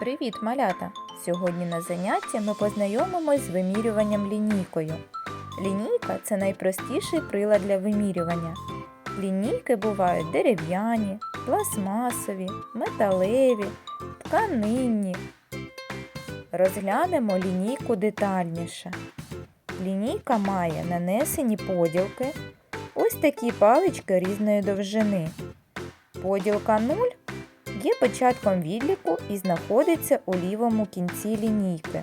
Привіт, малята! Сьогодні на занятті ми познайомимось з вимірюванням лінійкою. Лінійка це найпростіший прилад для вимірювання. Лінійки бувають дерев'яні, пластмасові, металеві, тканинні. Розглянемо лінійку детальніше. Лінійка має нанесені поділки, ось такі палички різної довжини. Поділка 0 є початком відліку і знаходиться у лівому кінці лінійки.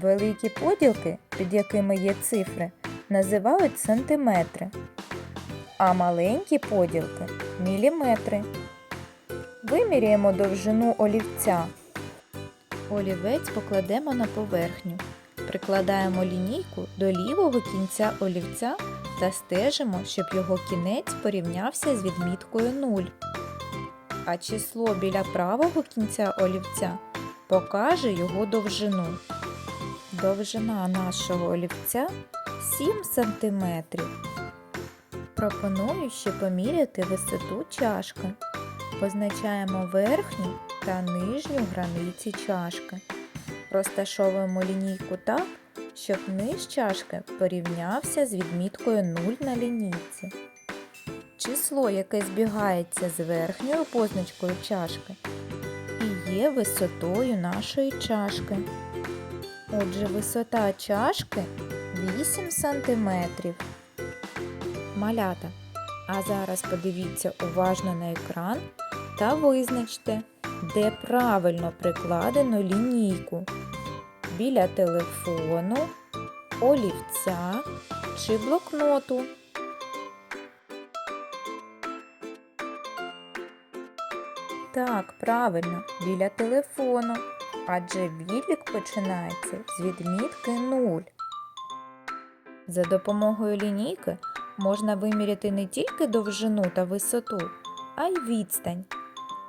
Великі поділки, під якими є цифри, називають сантиметри, а маленькі поділки міліметри. Виміряємо довжину олівця. Олівець покладемо на поверхню. Прикладаємо лінійку до лівого кінця олівця та стежимо, щоб його кінець порівнявся з відміткою 0 а число біля правого кінця олівця покаже його довжину. Довжина нашого олівця 7 см. Пропоную ще поміряти висоту чашки. Позначаємо верхню та нижню границі чашки. Розташовуємо лінійку так, щоб низ чашки порівнявся з відміткою 0 на лінійці. Число, яке збігається з верхньою позначкою чашки, і є висотою нашої чашки. Отже, висота чашки 8 см. Малята. А зараз подивіться уважно на екран та визначте, де правильно прикладено лінійку. Біля телефону, олівця чи блокноту. Так, правильно, біля телефону, адже відлік починається з відмітки 0. За допомогою лінійки можна виміряти не тільки довжину та висоту, а й відстань.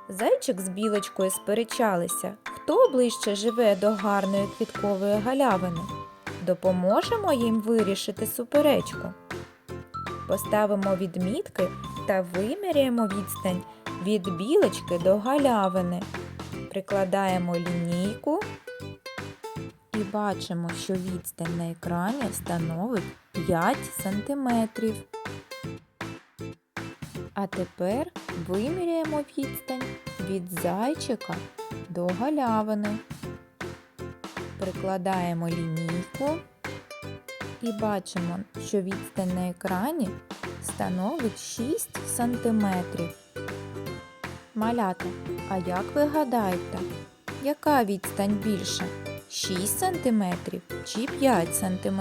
Зайчик з білочкою сперечалися, хто ближче живе до гарної квіткової галявини. Допоможемо їм вирішити суперечку. Поставимо відмітки та виміряємо відстань від білочки до галявини. Прикладаємо лінійку і бачимо, що відстань на екрані становить 5 см. А тепер виміряємо відстань від зайчика до галявини. Прикладаємо лінійку і бачимо, що відстань на екрані становить 6 сантиметрів. Малята, а як ви гадаєте, яка відстань більша? 6 см чи 5 см?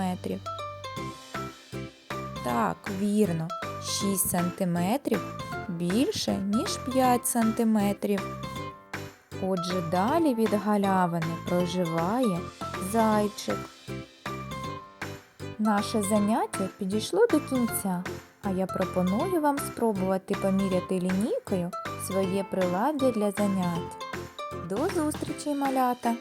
Так, вірно, 6 см більше, ніж 5 см. Отже, далі від галявини проживає зайчик. Наше заняття підійшло до кінця, а я пропоную вам спробувати поміряти лінійкою своє приладдя для занять. До зустрічі, малята!